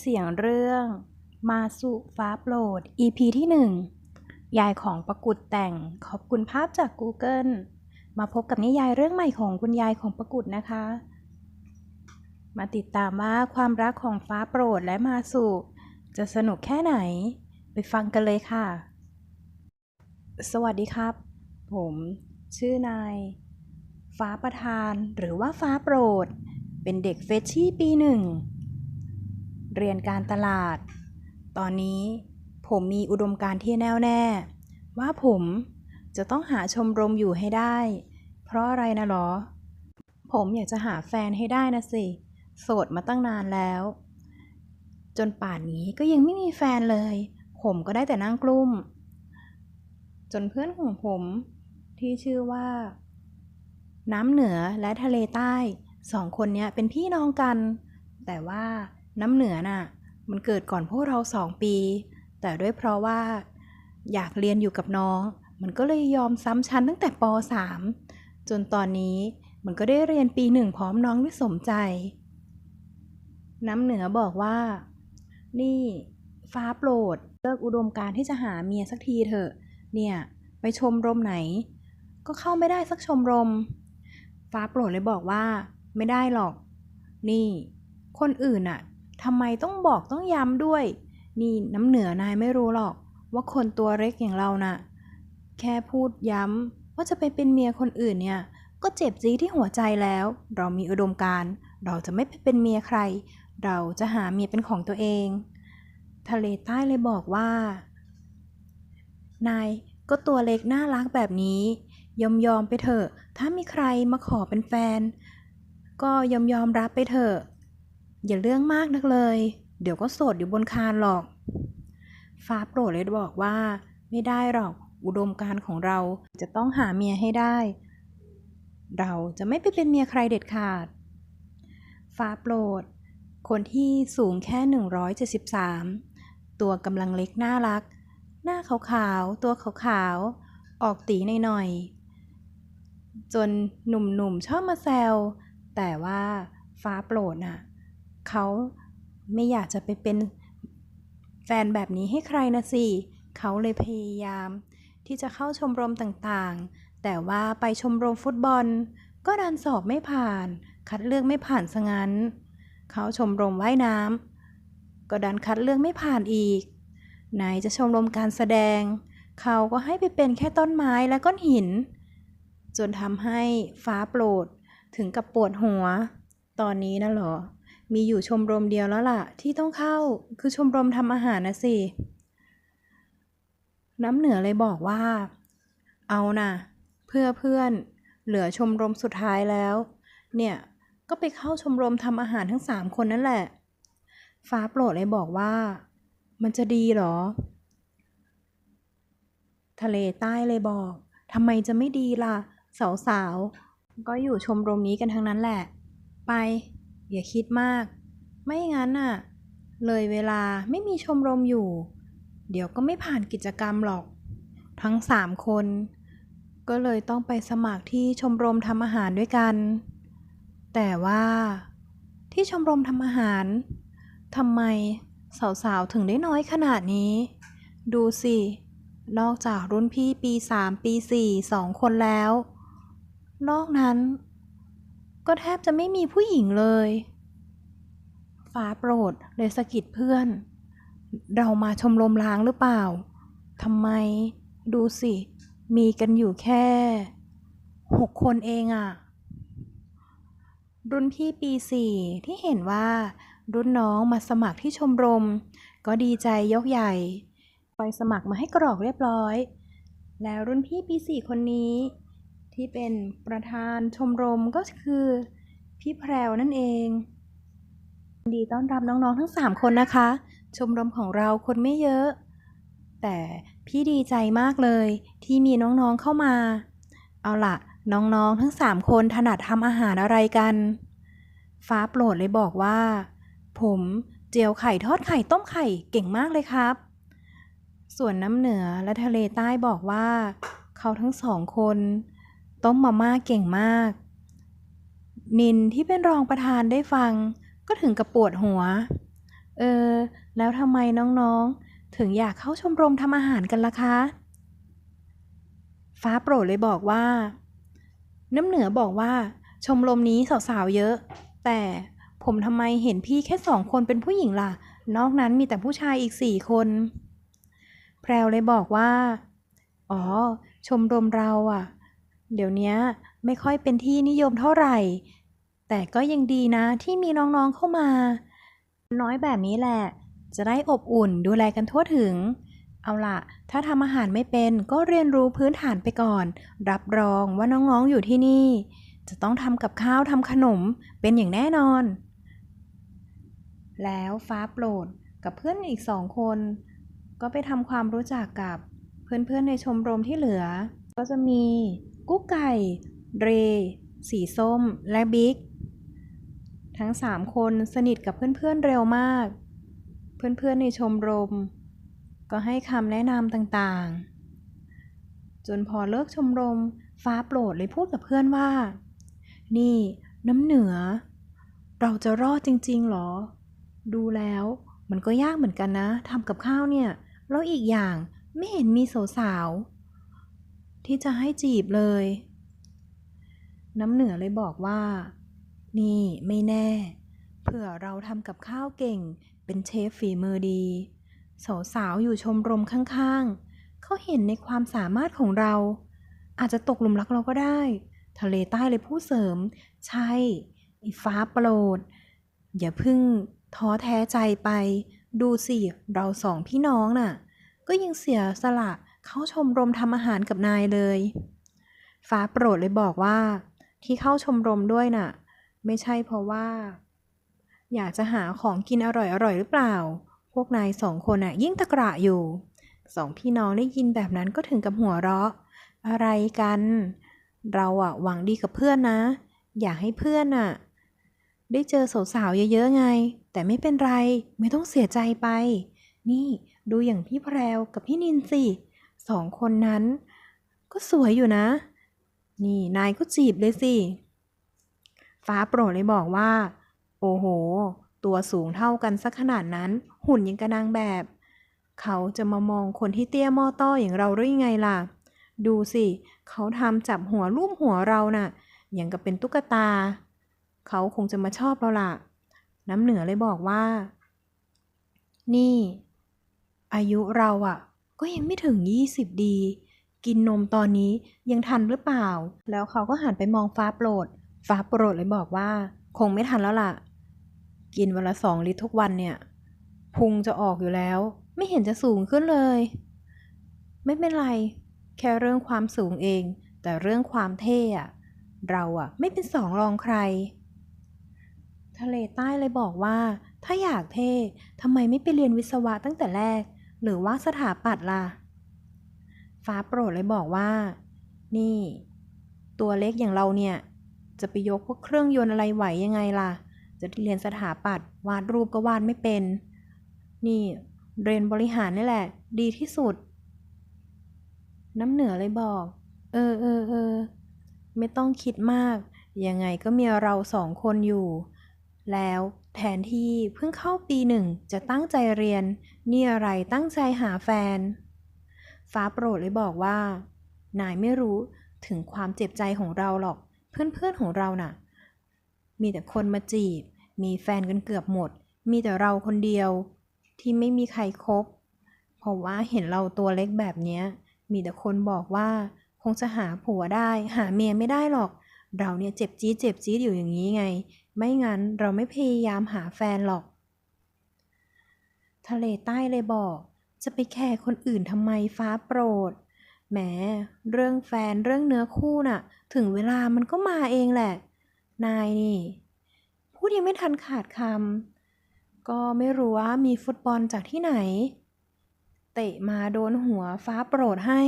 เสียงเรื่องมาสุฟ้าโปรด EP ที่หนึ่งยายของประกุดแต่งขอบคุณภาพจาก Google มาพบกับนิยายเรื่องใหม่ของคุณยายของประกุดนะคะ มาติดตามว่าความรักของฟ้าโปรดและมาสุจะสนุกแค่ไหน ไปฟังกันเลยค่ะ สวัสดีครับ ผม ชื่อนาย ฟ้าประธานหรือว่าฟ้าโปรด เป็นเด็กเฟชชี่ปีหนึ่ง เรียนการตลาด ตอนนี้ผมมีอุดมการณ์ที่แน่วแน่ ว่าผมจะต้องหาชมรมอยู่ให้ได้ เพราะอะไรนะหรอ ผมอยากจะหาแฟนให้ได้นะสิ โสดมาตั้งนานแล้ว จนป่านนี้ก็ยังไม่มีแฟนเลย ผมก็ได้แต่นั่งกลุ้ม จนเพื่อนของผมที่ชื่อว่า น้ำเหนือและทะเลใต้สองคนนี้เป็นพี่น้องกัน แต่ว่า น้ำเหนือน่ะ มันเกิดก่อนพวกเราสองปี แต่ด้วยเพราะว่า อยากเรียนอยู่กับน้อง มันก็เลยยอมซ้ำชั้นตั้งแต่ป .3 จนตอนนี้มันก็ได้เรียนปีหนึ่งพร้อมน้องด้วยสมใจ น้ำเหนือบอกว่า นี่ฟ้าโปรดเลิกอุดมการที่จะหาเมียสักทีเถอะ เนี่ย ไปชมรมไหน ก็เข้าไม่ได้สักชมรม ฟ้าโปรดเลยบอกว่า ไม่ได้หรอก นี่ คนอื่นอะ ทำไมต้องบอกต้องย้ำด้วย นี่น้ำเหนือนายไม่รู้หรอก ว่าคนตัวเล็กอย่างเราน่ะ แค่พูดย้ำว่าจะไปเป็นเมียคนอื่นเนี่ย ก็เจ็บจีที่หัวใจแล้ว เรามีอุดมการ เราจะไม่ไปเป็นเมียใคร เราจะหาเมียเป็นของตัวเอง ทะเลใต้เลยบอกว่า นายก็ตัวเล็กน่ารักแบบนี้ ยอมยอมไปเถอะ ถ้ามีใครมาขอเป็นแฟน ก็ยอมยอมรับไปเถอะ อย่าเรื่องมากนักเลย เดี๋ยวก็โสดอยู่บนคานหรอก ฟ้าโปรดเลยบอกว่า ไม่ได้หรอก อุดมการของเราจะต้องหาเมียให้ได้ เราจะไม่ไปเป็นเมียใครเด็ดขาด ฟ้าโปรด คนที่สูงแค่ 173 ตัวกำลังเล็กน่ารัก หน้าขาวๆ ตัวขาวๆ ออกตีหน่อยๆ จนหนุ่มๆชอบมาแซว แต่ว่าฟ้าโปรดน่ะ เขาไม่อยากจะไปเป็นแฟนแบบนี้ให้ใครนะสิ เขาเลยพยายาม ที่จะเข้าชมรมต่างๆ แต่ว่าไปชมรมฟุตบอล ก็ดันสอบไม่ผ่าน คัดเลือกไม่ผ่านซะงั้น เขาชมรมว่ายน้ำก็ดันคัดเลือกไม่ผ่านอีก ไหนจะชมรมการแสดง เขาก็ให้ไปเป็นแค่ต้นไม้และก้อนหิน จนทำให้ฟ้าโปรดถึงกับปวดหัว ตอนนี้นะเหรอ มีอยู่ชมรมเดียวแล้วล่ะ ที่ต้องเข้าคือชมรมทำอาหารนะสิ น้ำเหนือเลยบอกว่า เอานะเพื่อเพื่อนเหลือชมรมสุดท้ายแล้ว เนี่ย ก็ไปเข้าชมรมทำอาหารทั้งสามคนนั่นแหละ ฟ้าโปรดเลยบอกว่า มันจะดีหรอ ทะเลใต้เลยบอกทำไมจะไม่ดีล่ะ สาวๆ ก็อยู่ชมรมนี้กันทั้งนั้นแหละ ไป อย่าคิดมาก ไม่งั้นน่ะ เลยเวลาไม่มีชมรมอยู่ เดี๋ยวก็ไม่ผ่านกิจกรรมหรอก ทั้งสามคน ก็เลยต้องไปสมัครที่ชมรมทำอาหารด้วยกัน แต่ว่าที่ชมรมทำอาหารทำไมสาวๆถึงได้น้อยขนาดนี้ ดูสิ นอกจากรุ่นพี่ปีสามปีสี่สองคนแล้ว นอกนั้น ก็แทบจะไม่มีผู้หญิงเลย ฟ้าโปรดเลยสะกิดเพื่อน เรามาชมรมล้างหรือเปล่าทำไม ดูสิ มีกันอยู่แค่หกคนเองอะรุ่นพี่ปีสี่ที่เห็นว่ารุ่นน้องมาสมัครที่ชมรม ก็ดีใจยกใหญ่ ไปสมัครมาให้กรอกเรียบร้อย แล้วรุ่นพี่ปีสี่คนนี้ ที่เป็นประธานชมรมก็คือพี่แพรวนั่นเองดีต้อนรับน้องๆทั้ง 3 คนนะคะ ชมรมของเราคนไม่เยอะ แต่พี่ดีใจมากเลยที่มีน้องๆเข้ามา เอาละน้องๆทั้ง 3 คนถนัดทำอาหารอะไรกัน ฟ้าโปรดเลยบอกว่า ผมเจียวไข่ทอดไข่ต้มไข่เก่งมากเลยครับ ส่วนน้ำเหนือและทะเลใต้บอกว่า เขาทั้งสองคน ต้มมาม่าเก่งมาก นินที่เป็นรองประธานได้ฟัง ก็ถึงกับปวดหัว เออ แล้วทำไมน้องๆ ถึงอยากเข้าชมรมทำอาหารกันล่ะคะ ฟ้าโปรดเลยบอกว่า น้ำเหนือบอกว่า ชมรมนี้สาวๆเยอะ แต่ผมทำไมเห็นพี่แค่สองคนเป็นผู้หญิงล่ะ นอกนั้นมีแต่ผู้ชายอีกสี่คน แพรวเลยบอกว่า อ๋อ ชมรมเราอะ เดี๋ยวนี้ไม่ค่อยเป็นที่นิยมเท่าไหร่ แต่ก็ยังดีนะที่มีน้องๆเข้ามา น้อยแบบนี้แหละ จะได้อบอุ่นดูแลกันทั่วถึง เอาล่ะ ถ้าทำอาหารไม่เป็นก็เรียนรู้พื้นฐานไปก่อน รับรองว่าน้องๆอยู่ที่นี่ จะต้องทำกับข้าวทำขนมเป็นอย่างแน่นอน แล้วฟ้าโปรดกับเพื่อนอีกสองคน ก็ไปทำความรู้จักกับเพื่อนๆในชมรมที่เหลือ ก็จะมี กุ๊กไก่ เร สีส้ม และบิ๊ก ทั้งสามคนสนิทกับเพื่อนๆเร็วมาก เพื่อนๆในชมรม ก็ให้คำแนะนำต่างๆ จนพอเลิกชมรม ฟ้าโปรดเลยพูดกับเพื่อนว่า นี่น้ำเหนือ เราจะรอดจริงๆหรอ ดูแล้วมันก็ยากเหมือนกันนะทำกับข้าวเนี่ย แล้วอีกอย่างไม่เห็นมีสาวๆ ที่จะให้จีบเลย น้ำเหนือเลยบอกว่า นี่ไม่แน่ เผื่อเราทำกับข้าวเก่ง เป็นเชฟฝีมือดี สาวๆอยู่ชมรมข้างๆ เขาเห็นในความสามารถของเรา อาจจะตกหลุมรักเราก็ได้ ทะเลใต้เลยพูดเสริม ใช่ไอฟ้าโปรด อย่าพึ่งท้อแท้ใจไป ดูสิ เราสองพี่น้องน่ะ ก็ยังเสียสละ เข้าชมรมทำอาหารกับนายเลย ฟ้าโปรดเลยบอกว่า ที่เข้าชมรมด้วยน่ะ ไม่ใช่เพราะว่า อยากจะหาของกินอร่อยๆหรือเปล่า พวกนายสองคนน่ะ ยิ่งตะกระอยู่ สองพี่น้องได้ยินแบบนั้นก็ถึงกับหัวเราะ อะไรกัน เราอะหวังดีกับเพื่อนนะ อยากให้เพื่อนอะได้เจอสาวๆเยอะๆไง แต่ไม่เป็นไร ไม่ต้องเสียใจไป นี่ดูอย่างพี่แพรวกับพี่นินสิ สองคนนั้น ก็สวยอยู่นะ นี่นายก็จีบเลยสิ ฟ้าโปรดเลยบอกว่า โอ้โห ตัวสูงเท่ากันสักขนาดนั้น หุ่นยังกระนางแบบ เขาจะมามองคนที่เตี้ยมอต้ออย่างเราได้ยังไงล่ะ ดูสิ เขาทำจับหัวรูปหัวเราน่ะ อย่างกับเป็นตุ๊กตา เขาคงจะมาชอบเราล่ะ น้ำเหนือเลยบอกว่า นี่ อายุเราอะ ก็ยังไม่ถึง 20 ดี กินนมตอนนี้ยังทันหรือเปล่า แล้วเขาก็หันไปมองฟ้าโปรด ฟ้าโปรดเลยบอกว่า คงไม่ทันแล้วล่ะ กินวันละสองลิตรทุกวันเนี่ยพุงจะออกอยู่แล้ว ไม่เห็นจะสูงขึ้นเลย ไม่เป็นไร แค่เรื่องความสูงเอง แต่เรื่องความเท่อะเราอะไม่เป็นสองรองใคร ทะเลใต้เลยบอกว่า ถ้าอยากเท่ทำไมไม่ไปเรียนวิศวะตั้งแต่แรก หรือว่าสถาปัตย์ล่ะ ฟ้าโปรดเลยบอกว่า นี่ ตัวเล็กอย่างเราเนี่ย จะไปยกพวกเครื่องยนต์อะไรไหวยังไงล่ะ จะเรียนสถาปัตย์วาดรูปก็วาดไม่เป็น นี่เรียนบริหารนี่แหละ ดีที่สุด น้ำเหนือเลยบอก เออเออเออไม่ต้องคิดมาก ยังไงก็มีเราสองคนอยู่ แล้วแทนที่เพิ่งเข้าปีหนึ่งจะตั้งใจเรียน นี่อะไรตั้งใจหาแฟน ฟ้าโปรดเลยบอกว่า นายไม่รู้ถึงความเจ็บใจของเราหรอก เพื่อนๆของเราน่ะ มีแต่คนมาจีบ มีแฟนกันเกือบหมด มีแต่เราคนเดียว ที่ไม่มีใครคบเพราะว่าเห็นเราตัวเล็กแบบเนี้ยมีแต่คนบอกว่า คงจะหาผัวได้ หาเมียไม่ได้หรอก เราเนี่ยเจ็บจี๊ดเจ็บจี๊ดอยู่อย่างนี้ไง ไม่งั้นเราไม่พยายามหาแฟนหรอก ทะเลใต้เลยบอก จะไปแคร์คนอื่นทำไมฟ้าโปรด แหม เรื่องแฟนเรื่องเนื้อคู่น่ะ ถึงเวลามันก็มาเองแหละ นายนี่ พูดยังไม่ทันขาดคำ ก็ไม่รู้ว่ามีฟุตบอลจากที่ไหน เตะมาโดนหัวฟ้าโปรดให้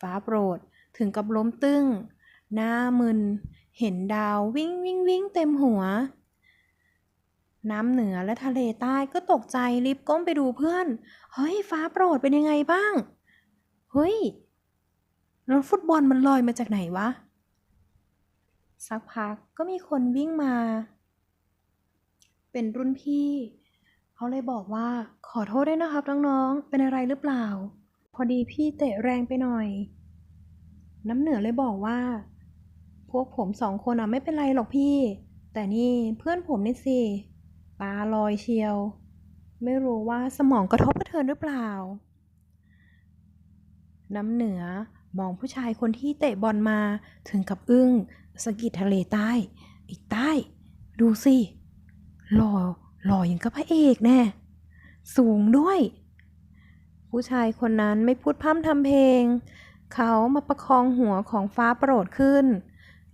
ฟ้าโปรดถึงกับล้มตึ้ง หน้ามึน เห็นดาววิ่งวิ่งวิ่งเต็มหัว น้ำเหนือและทะเลใต้ก็ตกใจรีบก้มไปดูเพื่อน เฮ้ย ฟ้าโปรดเป็นยังไงบ้าง เฮ้ยแล้วฟุตบอลมันลอยมาจากไหนวะ สักพักก็มีคนวิ่งมา เป็นรุ่นพี่เเขาเลยบอกว่าขอโทษด้วยนะครับน้องๆ เป็นอะไรหรือเปล่า พอดีพี่เตะแรงไปหน่อย น้ำเหนือเลยบอกว่า พวกผมสองคนอะไม่เป็นไรหรอกพี่ แต่นี่เพื่อนผมนี่สิ ตาลอยเชียว ไม่รู้ว่าสมองกระทบกระเทือนหรือเปล่า น้ำเหนือมองผู้ชายคนที่เตะบอลมาถึงกับอึ้งสะกิดทะเลใต้ไอ้ใต้ ดูสิหล่อหล่ออย่างกับพระเอกแน่ สูงด้วย ผู้ชายคนนั้นไม่พูดพร่ำทำเพลง เขามาประคองหัวของฟ้าโปรดขึ้น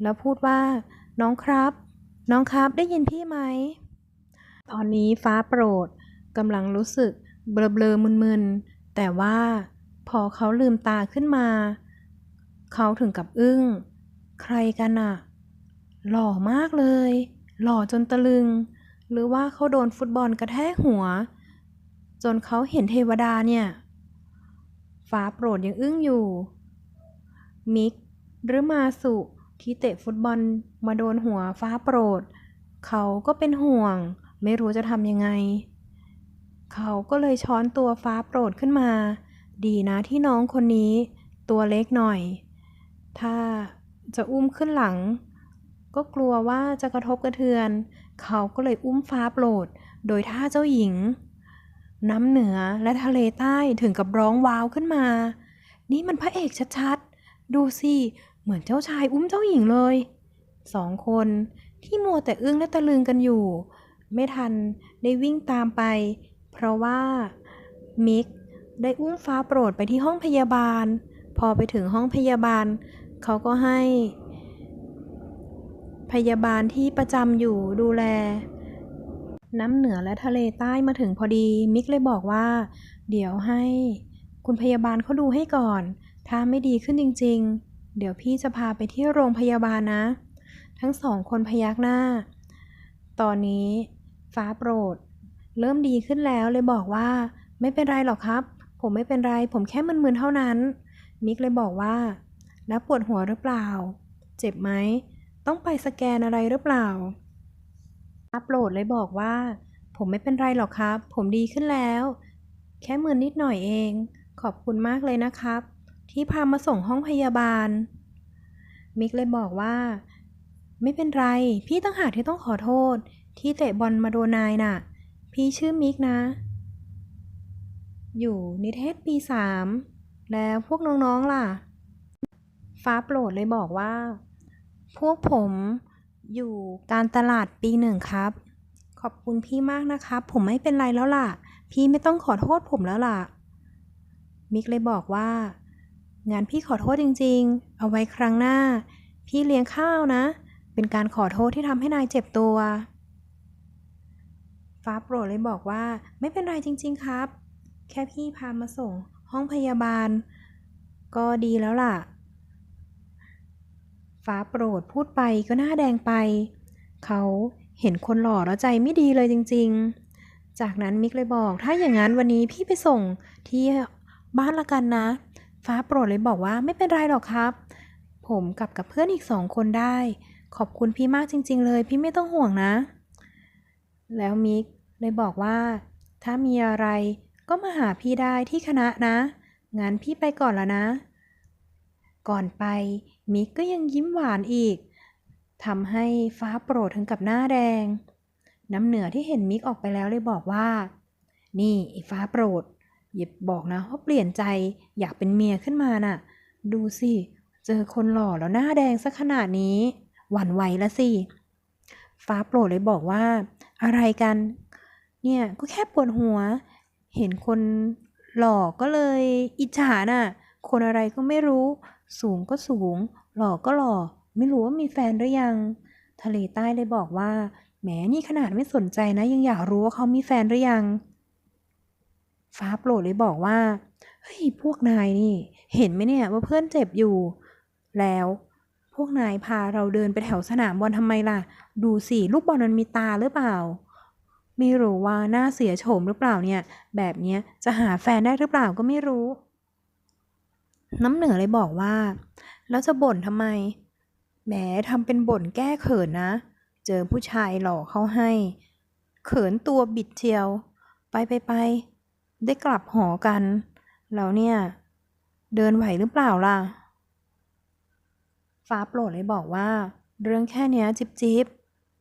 แล้วพูดว่า น้องครับ น้องครับได้ยินพี่ไหม ตอนนี้ฟ้าโปรดกำลังรู้สึกเบลอๆมึนๆ แต่ว่าพอเขาลืมตาขึ้นมา เขาถึงกับอึ้ง ใครกันอะหล่อมากเลย หล่อจนตะลึง หรือว่าเขาโดนฟุตบอลกระแทกหัว จนเขาเห็นเทวดาเนี่ย ฟ้าโปรดยังอึ้งอยู่ มิกหรือมาสุ ที่เตะฟุตบอลมาโดนหัวฟ้าโปรด เขาก็เป็นห่วง ไม่รู้จะทำยังไง เขาก็เลยช้อนตัวฟ้าโปรดขึ้นมา ดีนะที่น้องคนนี้ ตัวเล็กหน่อย ถ้าจะอุ้มขึ้นหลัง ก็กลัวว่าจะกระทบกระเทือน เขาก็เลยอุ้มฟ้าโปรด โดยท่าเจ้าหญิง น้ำเหนือและทะเลใต้ถึงกับร้องว้าวขึ้นมา นี่มันพระเอกชัดๆ ดูสิ เหมือนเจ้าชายอุ้มเจ้าหญิงเลย สองคนที่มัวแต่อึ้งและตะลึงกันอยู่ ไม่ทันได้วิ่งตามไป เพราะว่ามิกได้อุ้มฟ้าโปรดไปที่ห้องพยาบาล พอไปถึงห้องพยาบาล เขาก็ให้ พยาบาลที่ประจำอยู่ดูแล น้ำเหนือและทะเลใต้มาถึงพอดี มิกเลยบอกว่า เดี๋ยวให้ คุณพยาบาลเขาดูให้ก่อน ถ้าไม่ดีขึ้นจริง ๆ เดี๋ยวพี่จะพาไปที่โรงพยาบาลนะ ทั้งสองคนพยักหน้า ตอนนี้ฟ้าโปรด เริ่มดีขึ้นแล้วเลยบอกว่า ไม่เป็นไรหรอกครับ ผมไม่เป็นไร ผมแค่มึนๆเท่านั้น มิกเลยบอกว่า แล้วปวดหัวหรือเปล่า เจ็บไหม ต้องไปสแกนอะไรหรือเปล่าอัปโหลดเลยบอกว่า ผมไม่เป็นไรหรอกครับ ผมดีขึ้นแล้ว แค่มือนิดหน่อยเอง ขอบคุณมากเลยนะครับ ที่พามาส่งห้องพยาบาล มิกเลยบอกว่า ไม่เป็นไร พี่ต้องหากที่ต้องขอโทษ ที่เตะบอลมาโดนนายน่ะ พี่ชื่อมิกนะ อยู่นิเทศปีสามแล้วพวกน้องๆล่ะ ฟ้าโปรดเลยบอกว่า พวกผมอยู่การตลาดปีหนึ่งครับ ขอบคุณพี่มากนะครับ ผมไม่เป็นไรแล้วล่ะ พี่ไม่ต้องขอโทษผมแล้วล่ะ มิกเลยบอกว่า งานพี่ขอโทษจริงๆ เอาไว้ครั้งหน้า พี่เลี้ยงข้าวนะ เป็นการขอโทษที่ทำให้นายเจ็บตัว ฟ้าโปรดเลยบอกว่า ไม่เป็นไรจริง ๆ ครับ แค่พี่พามาส่งห้องพยาบาล ก็ดีแล้วล่ะ ฟ้าโปรดพูดไปก็หน้าแดงไป เขาเห็นคนหล่อแล้วใจไม่ดีเลยจริง ๆ จากนั้นมิกเลยบอก ถ้าอย่างนั้นวันนี้พี่ไปส่งที่บ้านละกันนะ ฟ้าโปรดเลยบอกว่าไม่เป็นไรหรอกครับ ผมกลับกับเพื่อนอีกสองคนได้ ขอบคุณพี่มากจริง ๆ เลย พี่ไม่ต้องห่วงนะ แล้วมิกเลยบอกว่า ถ้ามีอะไรก็มาหาพี่ได้ที่คณะนะ งั้นพี่ไปก่อนแล้วนะ ก่อนไป มิกก็ยังยิ้มหวานอีกทำให้ฟ้าโปรดถึงกับหน้าแดง น้ำเหนือที่เห็นมิกออกไปแล้วเลยบอกว่า นี่ฟ้าโปรด อย่าบอกนะว่าเปลี่ยนใจอยากเป็นเมียขึ้นมาน่ะ ดูสิ เจอคนหล่อแล้วหน้าแดงสักขนาดนี้ หวั่นไหวละสิ ฟ้าโปรดเลยบอกว่า อะไรกัน เนี่ยก็แค่ปวดหัว เห็นคนหล่อก็เลยอิจฉาน่ะ คนอะไรก็ไม่รู้ สูงก็สูง หล่อก็หล่อ ไม่รู้ว่ามีแฟนหรือยัง ทะเลใต้เลยบอกว่าแหมนี่ขนาดไม่สนใจนะ ยังอยากรู้ว่าเขามีแฟนหรือยัง ฟ้าโปรดเลยบอกว่า เฮ้ย พวกนายนี่ เห็นไหมเนี่ยว่าเพื่อนเจ็บอยู่ แล้ว พวกนายพาเราเดินไปแถวสนามบอลทำไมล่ะ ดูสิลูกบอลมันมีตาหรือเปล่า ไม่รู้ว่าหน้าเสียโฉมหรือเปล่าเนี่ย แบบเนี้ยจะหาแฟนได้หรือเปล่าก็ไม่รู้ น้ำเหนือเลยบอกว่า แล้วจะบ่นทำไม แหมทำเป็นบ่นแก้เขินนะ เจอผู้ชายหล่อเข้าให้ เขินตัวบิดเชียว ไปไปไป ได้กลับหอกันแล้วเนี่ย เดินไหวหรือเปล่าล่ะ ฟ้าโปรดเลยบอกว่า เรื่องแค่เนี้ยจิบจิบ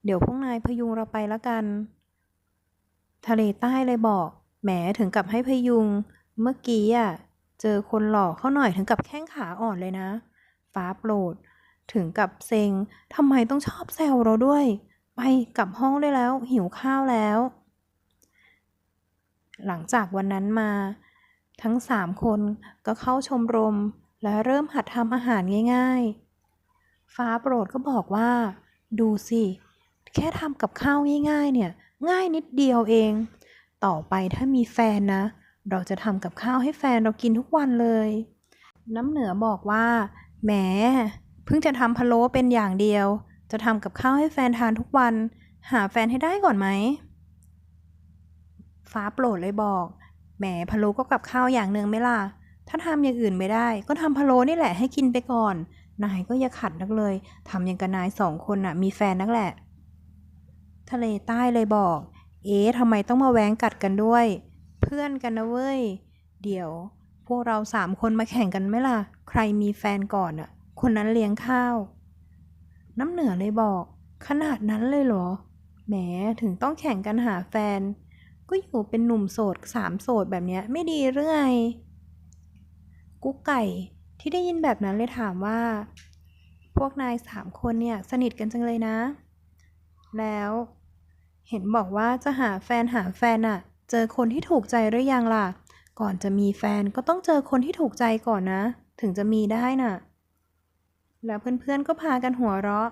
เดี๋ยวพวกนายพยุงเราไปละกัน ทะเลใต้เลยบอกแหมถึงกับให้พยุง เมื่อกี้อะเจอคนหล่อเข้าหน่อยถึงกับแข้งขาอ่อนเลยนะ ฟ้าโปรด ถึงกับเซ็งทำไมต้องชอบแซวเราด้วย ไปกลับห้องได้แล้ว หิวข้าวแล้ว หลังจากวันนั้นมา ทั้งสามคนก็เข้าชมรมและเริ่มหัดทำอาหารง่าย ๆ ฟ้าโปรดก็บอกว่า ดูสิ แค่ทำกับข้าวง่ายๆ เนี่ย ง่ายนิดเดียวเอง ต่อไปถ้ามีแฟนนะ เราจะทำกับข้าวให้แฟนเรากินทุกวันเลย น้ำเหนือบอกว่า แหม เพิ่งจะทำพะโล้เป็นอย่างเดียว จะทำกับข้าวให้แฟนทานทุกวัน หาแฟนให้ได้ก่อนไหม ฟ้าโปรดเลยบอก แหมพะโล้ก็กับข้าวอย่างหนึ่งไหมล่ะ ถ้าทำอย่างอื่นไม่ได้ ก็ทำพะโล้นี่แหละให้กินไปก่อน นายก็อย่าขัดนักเลยทำอย่างกับนายสองคนน่ะ มีแฟนนักแหละ ทะเลใต้เลยบอก เอ๊ะทำไมต้องมาแว้งกัดกันด้วย เพื่อนกันนะเว้ย เดี๋ยว พวกเราสามคนมาแข่งกันไหมล่ะ ใครมีแฟนก่อนอะ คนนั้นเลี้ยงข้าว น้ำเหนือเลยบอก ขนาดนั้นเลยเหรอ แหม ถึงต้องแข่งกันหาแฟน ก็อยู่เป็นหนุ่มโสดสามโสดแบบเนี้ยไม่ดีหรือไงกุ๊กไก่ที่ได้ยินแบบนั้นเลยถามว่า พวกนายสามคนเนี่ยสนิทกันจังเลยนะ แล้ว เห็นบอกว่าจะหาแฟนหาแฟนอะเจอคนที่ถูกใจหรือยังล่ะ ก่อนจะมีแฟนก็ต้องเจอคนที่ถูกใจก่อนนะ ถึงจะมีได้น่ะ แล้วเพื่อนๆก็พากันหัวเราะ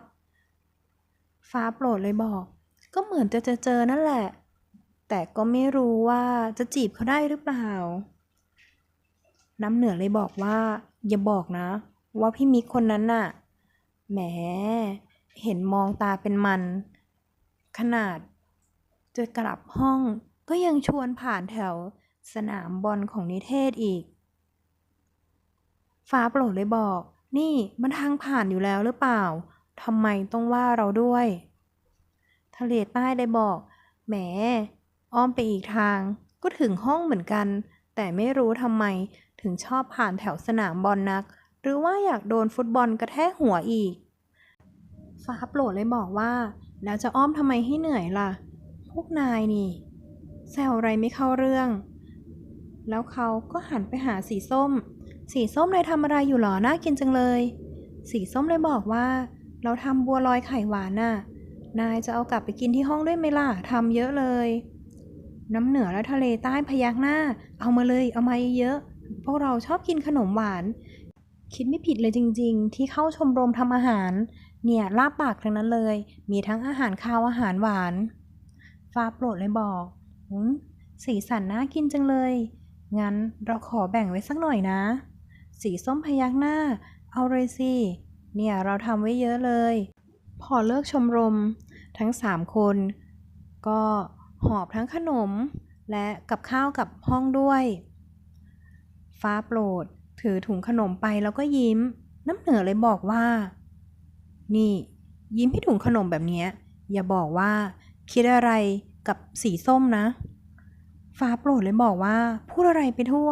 ฟ้าโปรดเลยบอก ก็เหมือนจะจอเจอนั่นแหละ แต่ก็ไม่รู้ว่าจะจีบเขาได้หรือเปล่า น้ำเหนือเลยบอกว่า อย่าบอกนะ ว่าพี่มิกคนนั้นน่ะ แหม เห็นมองตาเป็นมัน ขนาด จะกลับห้องก็ยังชวนผ่านแถวสนามบอลของนิเทศอีก ฟ้าโปรดเลยบอก นี่มันทางผ่านอยู่แล้วหรือเปล่าทำไมต้องว่าเราด้วย ทะเลใต้ได้บอก แหม อ้อมไปอีกทาง ก็ถึงห้องเหมือนกัน แต่ไม่รู้ทำไมถึงชอบผ่านแถวสนามบอลนัก หรือว่าอยากโดนฟุตบอลกระแทกหัวอีก ฟ้าโปรดเลยบอกว่า แล้วจะอ้อมทำไมให้เหนื่อยล่ะ พวกนายนี่ แซวอะไรไม่เข้าเรื่อง แล้วเขาก็หันไปหาสีส้ม สีส้มนายทำอะไรอยู่หรอน่ากินจังเลย สีส้มเลยบอกว่า เราทำบัวลอยไข่หวานน่ะนายจะเอากลับไปกินที่ห้องด้วยไหมล่ะทำเยอะเลย น้ำเหนือและทะเลใต้พยักหน้า เอามาเลยเอามาเยอะๆพวกเราชอบกินขนมหวาน คิดไม่ผิดเลยจริง ๆ ที่เข้าชมรมทำอาหาร เนี่ยลาบปากทั้งนั้นเลย มีทั้งอาหารคาวอาหารหวาน ฟ้าโปรดเลยบอกหืมสีสันน่ากินจังเลย งั้นเราขอแบ่งไว้สักหน่อยนะ สีส้มพยักหน้า เอาเลยสิ เนี่ยเราทำไว้เยอะเลย พอเลิกชมรม ทั้งสามคน ก็ หอบทั้งขนม และกับข้าวกับห้องด้วย ฟ้าโปรด ถือถุงขนมไปแล้วก็ยิ้ม น้ำเหนือเลยบอกว่า นี่ ยิ้มให้ถุงขนมแบบนี้ อย่าบอกว่า คิดอะไรกับสีส้มนะ ฟ้าโปรดเลยบอกว่าพูดอะไรไปทั่ว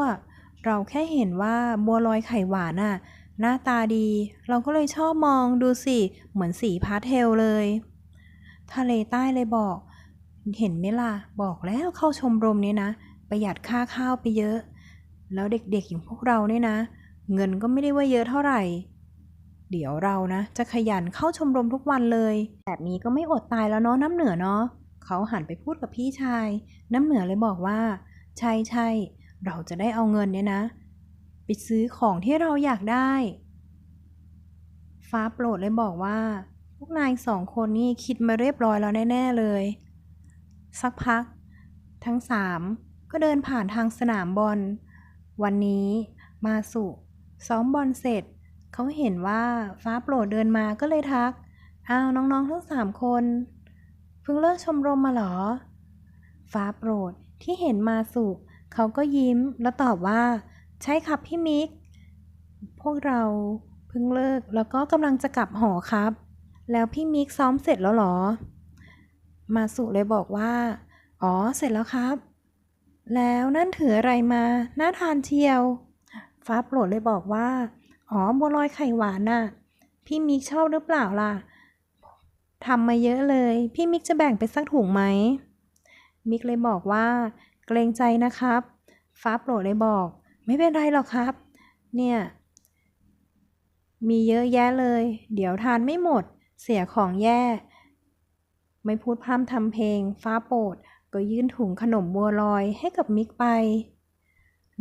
เราแค่เห็นว่าบัวลอยไข่หวานน่ะหน้าตาดี เราก็เลยชอบมองดูสิ เหมือนสีพาสเทลเลย ทะเลใต้เลยบอก เห็นไหมล่ะ บอกแล้วเข้าชมรมเนี่ยนะ ประหยัดค่าข้าวไปเยอะ แล้วเด็กๆอย่างพวกเราเนี่ยนะ เงินก็ไม่ได้ว่าเยอะเท่าไหร่ เดี๋ยวเรานะ จะขยันเข้าชมรมทุกวันเลย แบบนี้ก็ไม่อดตายแล้วเนาะน้ำเหนือเนาะเขาหันไปพูดกับพี่ชาย น้ำเหนือเลยบอกว่า ใช่ใช่เราจะได้เอาเงินเนี่ยนะ ไปซื้อของที่เราอยากได้ ฟ้าโปรดเลยบอกว่า พวกนายสองคนนี่คิดมาเรียบร้อยแล้วแน่ ๆ เลย สักพัก ทั้งสามก็เดินผ่านทางสนามบอล วันนี้มาสุซ้อมบอลเสร็จ เขาเห็นว่าฟ้าโปรดเดินมาก็เลยทัก อ้าวน้องๆทั้งสามคน เพิ่งเลิกชมรมมาหรอ ฟ้าโปรดที่เห็นมาสุเขาก็ยิ้มแล้วตอบว่า ใช่ครับพี่มิก พวกเราเพิ่งเลิกแล้วก็กำลังจะกลับหอครับ แล้วพี่มิกซ้อมเสร็จแล้วหรอ มาสุเลยบอกว่า อ๋อ เสร็จแล้วครับ แล้วนั่นถืออะไรมา น่าทานเชียว ฟ้าโปรดเลยบอกว่า อ๋อ บัวลอยไข่หวานน่ะ พี่มิกชอบหรือเปล่าล่ะทำมาเยอะเลย พี่มิกจะแบ่งไปสักถุงไหม มิกเลยบอกว่า เกรงใจนะครับ ฟ้าโปรดเลยบอก ไม่เป็นไรหรอกครับ เนี่ย มีเยอะแยะเลย เดี๋ยวทานไม่หมด เสียของแย่ ไม่พูดพร่ำทำเพลง ฟ้าโปรดก็ยื่นถุงขนมบัวลอยให้กับมิกไป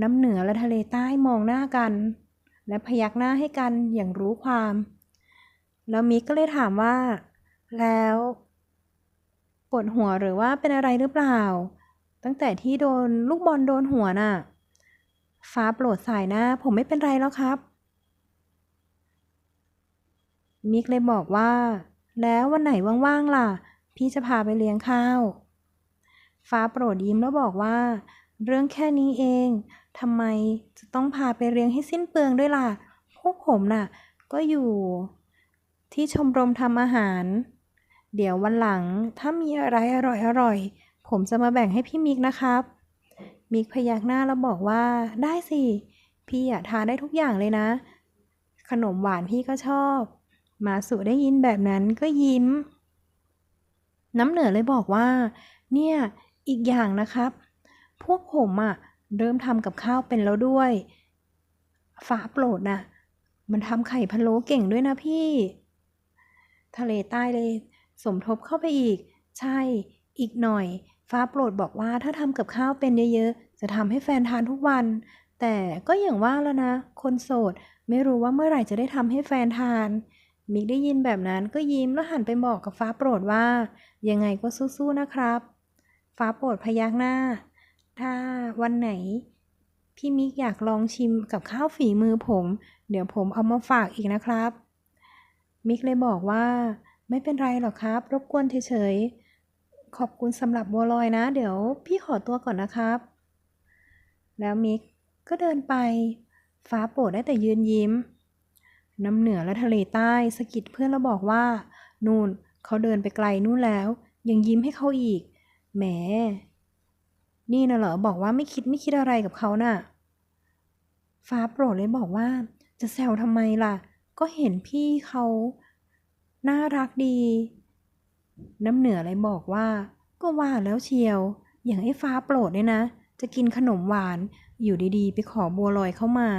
น้ำเหนือและทะเลใต้มองหน้ากัน และพยักหน้าให้กันอย่างรู้ความ แล้วมิกก็เลยถามว่า แล้วปวดหัวหรือว่าเป็นอะไรหรือเปล่า ตั้งแต่ที่โดนลูกบอลโดนหัวน่ะ ฟ้าโปรดสายหน้าผมไม่เป็นไรแล้วครับ มิกเลยบอกว่า แล้ววันไหนว่างๆล่ะ พี่จะพาไปเลี้ยงข้าว ฟ้าโปรดยิ้มแล้วบอกว่า เรื่องแค่นี้เองทำไมจะต้องพาไปเลี้ยงให้สิ้นเปลืองด้วยล่ะ พวกผมน่ะ ก็อยู่ที่ชมรมทำอาหาร เดี๋ยววันหลังถ้ามีอะไรอร่อยๆผมจะมาแบ่งให้พี่มิกนะครับ มิกพยักหน้าแล้วบอกว่าได้สิ พี่อะทานได้ทุกอย่างเลยนะ ขนมหวานพี่ก็ชอบ มาสุได้ยินแบบนั้นก็ยิ้ม น้ำเหนือเลยบอกว่า เนี่ย อีกอย่างนะครับ พวกผมอะเริ่มทำกับข้าวเป็นแล้วด้วยฟ้าโปรดน่ะมันทำไข่พะโล้เก่งด้วยนะพี่ ทะเลใต้เลย สมทบเข้าไปอีก ใช่ อีกหน่อย ฟ้าโปรดบอกว่าถ้าทำกับข้าวเป็นเยอะๆ จะทำให้แฟนทานทุกวัน แต่ก็อย่างว่าแล้วนะ คนโสด ไม่รู้ว่าเมื่อไหร่จะได้ทำให้แฟนทาน มิกได้ยินแบบนั้นก็ยิ้มแล้วหันไปบอกกับฟ้าโปรดว่า ยังไงก็สู้ๆนะครับ ฟ้าโปรดพยักหน้า ถ้าวันไหน พี่มิกอยากลองชิมกับข้าวฝีมือผม เดี๋ยวผมเอามาฝากอีกนะครับ มิกเลยบอกว่า ไม่เป็นไรหรอกครับ รบกวนเฉยๆขอบคุณสำหรับบัวลอยนะ เดี๋ยวพี่ขอตัวก่อนนะครับ แล้วมิกก็เดินไป ฟ้าโปรดได้แต่ยืนยิ้ม น้ำเหนือและทะเลใต้สะกิดเพื่อนแล้วบอกว่า นู่นเขาเดินไปไกลนู่นแล้ว ยังยิ้มให้เขาอีก แหม นี่นะเหรอบอกว่าไม่คิดไม่คิดอะไรกับเขาน่ะ ฟ้าโปรดเลยบอกว่า จะแซวทำไมล่ะ ก็เห็นพี่เขาน่ารักดี น้ำเหนือเลยบอกว่า ก็ว่าแล้วเชียว อย่างไอ้ฟ้าโปรดเนี่ยนะ จะกินขนมหวาน อยู่ดีๆ ไปขอบัวลอยเข้ามา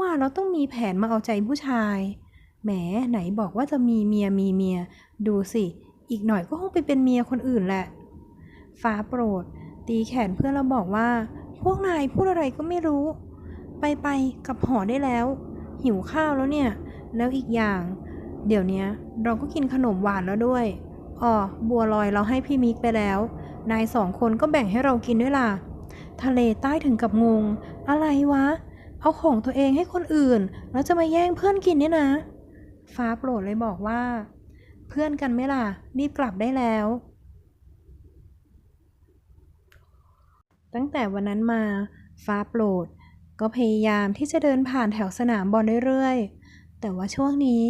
ว่าเราต้องมีแผนมาเอาใจผู้ชาย แหมไหนบอกว่าจะมีเมียมีเมีย ดูสิ อีกหน่อยก็คงไปเป็นเมียคนอื่นแหละ ฟ้าโปรด ตีแขนเพื่อนแล้วบอกว่า พวกนายพูดอะไรก็ไม่รู้ ไปไปๆกับหอได้แล้ว หิวข้าวแล้วเนี่ย แล้วอีกอย่าง เดี๋ยวนี้เราก็กินขนมหวานแล้วด้วยอ๋อบัวลอยเราให้พี่มิกไปแล้ว นายสองคนก็แบ่งให้เรากินด้วยล่ะ ทะเลใต้ถึงกับงง อะไรวะ เอาของตัวเองให้คนอื่น แล้วจะมาแย่งเพื่อนกินเนี่ยนะ ฟ้าโปรดเลยบอกว่า เพื่อนกันไหมล่ะ รีบกลับได้แล้ว ตั้งแต่วันนั้นมา ฟ้าโปรด ก็พยายามที่จะเดินผ่านแถวสนามบอลเรื่อยๆ แต่ว่าช่วงนี้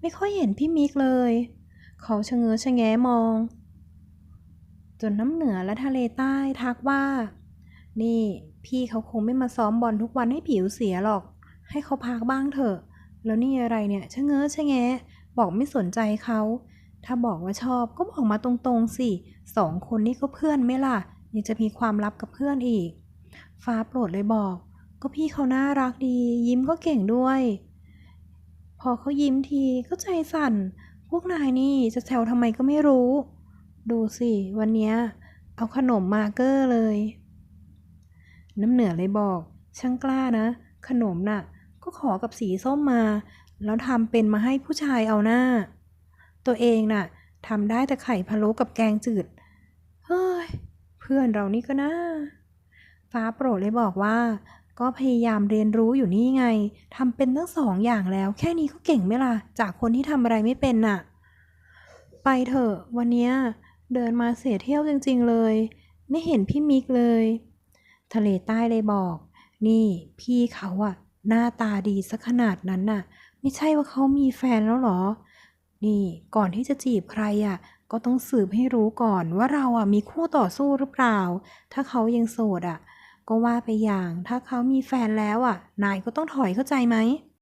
ไม่ค่อยเห็นพี่มิกเลย เขาชะเง้อชะแงมอง จนน้ำเหนือและทะเลใต้ทักว่า นี่ พี่เขาคงไม่มาซ้อมบอลทุกวันให้ผิวเสียหรอก ให้เขาพักบ้างเถอะ แล้วนี่อะไรเนี่ยชะเง้อชะแงะ บอกไม่สนใจเขา ถ้าบอกว่าชอบก็บอกมาตรงๆสิสองคนนี้ก็เพื่อนไหมล่ะ ยังจะมีความลับกับเพื่อนอีก ฟ้าโปรดเลยบอก ก็พี่เขาน่ารักดี ยิ้มก็เก่งด้วย พอเขายิ้มทีก็ใจสั่น พวกนายนี่จะแซวทำไมก็ไม่รู้ ดูสิ วันนี้เอาขนมมาเกอร์เลย น้ำเหนือเลยบอก ช่างกล้านะ ขนมน่ะ ก็ขอกับสีส้มมา แล้วทำเป็นมาให้ผู้ชายเอาหน้า ตัวเองน่ะทำได้แต่ไข่พะโล้กับแกงจืด เฮ้ย เพื่อนเรานี่ก็น่าฟ้าโปรดเลยบอกว่า ก็พยายามเรียนรู้อยู่นี่ไงทำเป็นทั้งสองอย่างแล้ว แค่นี้ก็เก่งไหมล่ะ จากคนที่ทำอะไรไม่เป็นน่ะ ไปเถอะ วันนี้เดินมาเสียเที่ยวจริง ๆ เลย ไม่เห็นพี่มิกเลย ทะเลใต้เลยบอก นี่พี่เขาอะหน้าตาดีสักขนาดนั้นน่ะ ไม่ใช่ว่าเขามีแฟนแล้วหรอ นี่ก่อนที่จะจีบใครอะก็ต้องสืบให้รู้ก่อนว่าเราอะมีคู่ต่อสู้หรือเปล่า ถ้าเขายังโสดอะก็ว่าไปอย่าง ถ้าเขามีแฟนแล้วอะนายก็ต้องถอยเข้าใจไหม